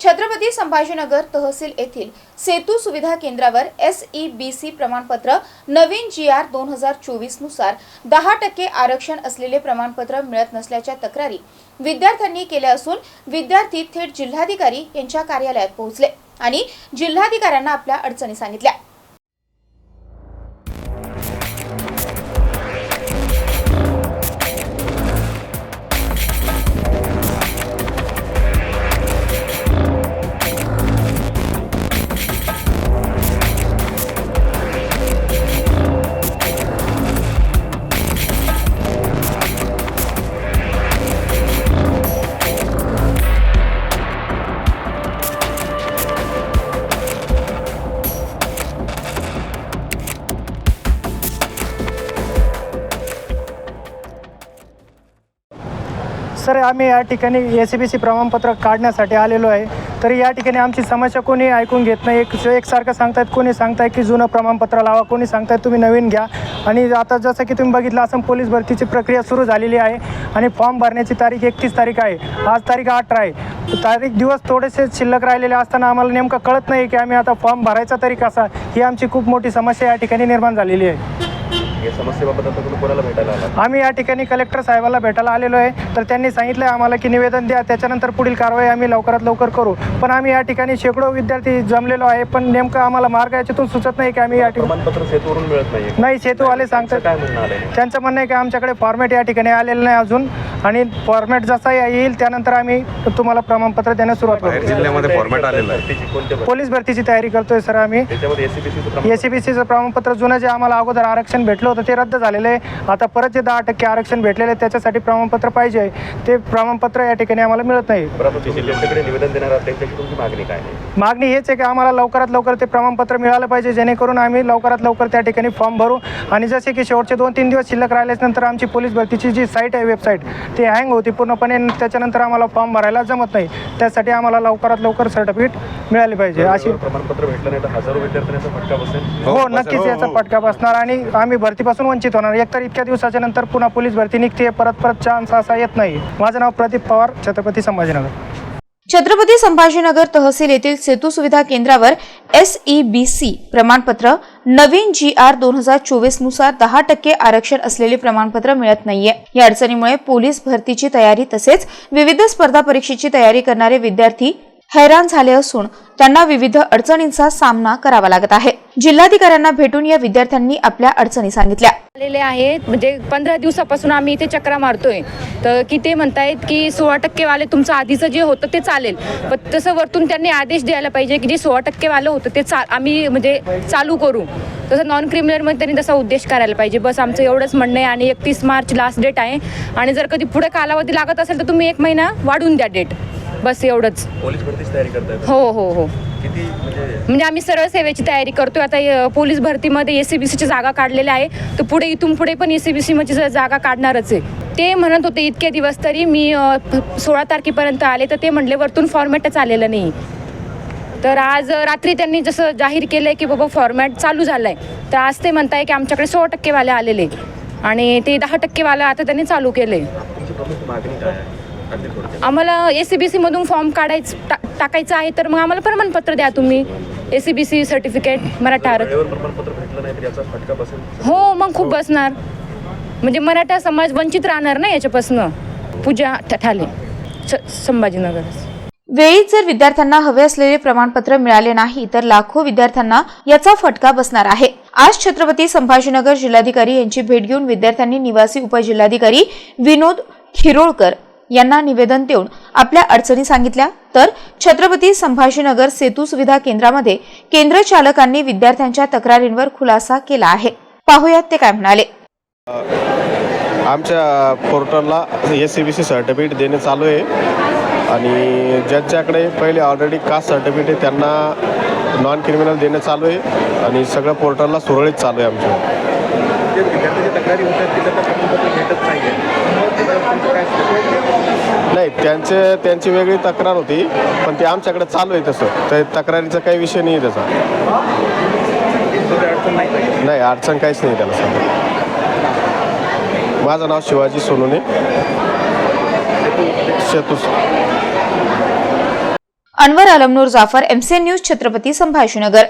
छत्रपती संभाजीनगर तहसील येथील सेतू सुविधा केंद्रावर एस ई बी सी प्रमाणपत्र नवीन जी आर दोन हजार चोवीसनुसार दहा टक्के आरक्षण असलेले प्रमाणपत्र मिळत नसल्याच्या तक्रारी विद्यार्थ्यांनी केल्या असून विद्यार्थी थेट जिल्हाधिकारी यांच्या कार्यालयात पोहोचले आणि जिल्हाधिकाऱ्यांना आपल्या अडचणी सांगितल्या. सर आम्ही या ठिकाणी ए सी बी सी प्रमाणपत्र काढण्यासाठी आलेलो आहे. तरी या ठिकाणी आमची समस्या कोणी ऐकून घेत नाही. एक एकसारखं सांगतायत कोणी सांगताय की जुनं प्रमाणपत्र लावा कोणी सांगतायत तुम्ही नवीन घ्या. आणि आता जसं की तुम्ही बघितलं असं पोलीस भरतीची प्रक्रिया सुरू झालेली आहे. आणि फॉर्म भरण्याची तारीख एकतीस तारीख आहे. आज तारीख अठरा आहे. तारीख दिवस थोडेसे शिल्लक राहिलेले असताना आम्हाला नेमकं कळत नाही की आम्ही आता फॉर्म भरायचा तरी कसा. ही आमची खूप मोठी समस्या या ठिकाणी निर्माण झालेली आहे. या समस्येबाबत आता तुम्ही कोणाला भेटायला आला आम्ही या ठिकाणी कलेक्टर साहेबाला भेटायला आलेलो आहे. तर त्यांनी सांगितलं आहे आम्हाला की निवेदन द्या त्याच्यानंतर पुढील कारवाई आम्ही लवकरात लवकर करू. पण आम्ही या ठिकाणी शेकडो विद्यार्थी जमलेलो आहे पण नेमकं आम्हाला मार्ग याच्यातून सुचत नाही की आम्ही या ठिकाणी प्रमाणपत्र सेतूवरून मिळत नाही नाही सेतूवाले सांगतात. काय म्हणणं आलंय? त्यांचं म्हणणं आहे की आमच्याकडे फॉर्मॅट या ठिकाणी आलेलं नाही अजून. आणि फॉर्मॅट जसा येईल त्यानंतर आम्ही तुम्हाला प्रमाणपत्र देण्यास सुरुवात बाहेर करू. जिल्ह्यामध्ये फॉर्मॅट आलेला आहे. भरतीची कोणत्या भरती? पोलीस भरतीची तयारी करतोय सर आम्ही. त्याच्यामध्ये एसीबीसीचं प्रमाण एस सी बी सीचं प्रमाणपत्र जुनं जे आम्हाला अगोदर आरक्षण भेटलं होतं ते रद्द झालेलं आहे. आता परत जे दहा टक्के आरक्षण भेटलेलं आहे त्याच्यासाठी प्रमाणपत्र पाहिजे आहे. ते प्रमाणपत्र या ठिकाणी आम्हाला मिळत नाही. मागणी हेच आहे की आम्हाला लवकरात लवकर ते प्रमाणपत्र मिळालं पाहिजे जेणेकरून आम्ही लवकरात लवकर त्या ठिकाणी फॉर्म भरू. आणि जसे की शेवटचे दोन तीन दिवस शिल्लक राहिल्यानंतर आमची पोलीस भरतीची जी साईट आहे वेबसाईट ती हँग होती पूर्णपणे त्याच्यानंतर आम्हाला फॉर्म भरायला जमत नाही. त्यासाठी आम्हाला लवकरात लवकर सर्टिफिकेट मिळाली पाहिजे. अशी प्रमाणपत्र भेटलं नाही तर हजारो विद्यार्थ्यांचा फटका बसेल. हो बसेल. नक्कीच हो, याचा हो. फटका बसणार आणि आम्ही भरतीपासून वंचित होणार. एकतर इतक्या दिवसाच्या नंतर पुन्हा पोलीस भरती निघते परत परत चान्स असा येत नाही. माझं नाव प्रदीप पवार छत्रपती संभाजीनगर. छत्रपती संभाजीनगर तहसील येथील सेतू सुविधा केंद्रावर एस ई बी सी प्रमाणपत्र नवीन जी आर दोन हजार चोवीसनुसार दहा टक्के आरक्षण असलेले प्रमाणपत्र मिळत नाहीये. या अडचणीमुळे पोलीस भरतीची तयारी तसेच विविध स्पर्धा परीक्षेची तयारी करणारे विद्यार्थी हैराण झाले असून त्यांना विविध अडचणींचा सामना करावा लागत आहे. जिल्हाधिकाऱ्यांना भेटून या विद्यार्थ्यांनी आपल्या अडचणी सांगितल्या. आलेले आहेत. म्हणजे पंधरा दिवसापासून आम्ही इथे चक्रा मारतोय. तर की ते म्हणतायत की सोळा टक्केवाले तुमचं आधीचं जे होतं ते चालेल. पण तसं वरतून त्यांनी आदेश द्यायला पाहिजे की जे सोळा टक्केवालं होतं ते चा आम्ही म्हणजे चालू करू. तसं नॉन क्रिमिनलमध्ये त्यांनी तसा उद्देश करायला पाहिजे. बस आमचं एवढंच म्हणणं आहे आणि एकतीस मार्च लास्ट डेट आहे. आणि जर कधी पुढे कालावधी लागत असेल तर तुम्ही एक महिना वाढवून द्या डेट बस एवढंच. पोलीस भरतीची तयारी करतायत हो हो हो. किती म्हणजे? म्हणजे आम्ही सरळ सेवेची तयारी करतोय. आता अ, पोलीस भरतीमध्ये एस सी बी सीची जागा काढलेल्या आहे. तर पुढे इथून पुढे पण एस सी बी सीमध्ये जागा काढणारच आहे. ते म्हणत होते इतके दिवस तरी मी अ, सोळा तारखेपर्यंत आले तर ते म्हणले वरतून फॉर्मॅटच आलेलं नाही. तर आज रात्री त्यांनी जसं जाहीर केलं आहे की बाबा फॉर्मॅट चालू झालं आहे तर आज ते म्हणताय की आमच्याकडे सोळा टक्केवाले आलेले. आणि ते दहा टक्केवाले आता त्यांनी चालू केले तुमची प्रमुख मागणी काय आहे? आम्हाला ए सी बी सीमधून फॉर्म काढायचं टा टाकायचं आहे तर मग आम्हाला प्रमाणपत्र द्या तुम्ही. A C B C certificate Maratha आरक्षण. वेळेवर प्रमाणपत्र भेटलं नाही तर याचा फटका बसेल? हो मग खूप बसणार. म्हणजे मराठा समाज वंचित राहणार ना याच्यापासनं? पूजा ठाले स- संभाजीनगर. वेळीच जर विद्यार्थ्यांना हवे असलेले प्रमाणपत्र मिळाले नाही तर लाखो विद्यार्थ्यांना याचा फटका बसणार आहे. आज छत्रपती संभाजीनगर जिल्हाधिकारी यांची भेट घेऊन विद्यार्थ्यांनी निवासी उपजिल्हाधिकारी विनोद खिरोळकर यांना निवेदन देऊन आपल्या अडचणी सांगितल्या. तर छत्रपती संभाजीनगर सेतू सुविधा केंद्रामध्ये केंद्र चालकांनी विद्यार्थ्यांच्या तक्रारींवर खुलासा केला आहे. पाहुयात ते काय म्हणाले. आमच्या पोर्टलला S C B C certificate देणे चालू आहे. आणि ज्यांच्याकडे पहिले ऑलरेडी कास्ट सर्टिफिकेट आहे त्यांना नॉन क्रिमिनल देणं चालू आहे. आणि सगळं पोर्टलला सुरळीत चालू आहे आमच्या जे विद्यार्थ्यांच्या तक्रारी होतात तिथं तर प्रमाणपत्र भेटत नाही काय नाही त्यांचे त्यांची वेगळी तक्रार होती पण ते आमच्याकडे चालू आहे तसं. तर तक्रारीचा काही विषय नाही आहे त्याचा. नाही अडचण काहीच नाही त्याला सध्या. माझं नाव Shivaji Sonone. Setu Anwar Alamnoor Jafar MCN news Chhatrapati Sambhajinagar.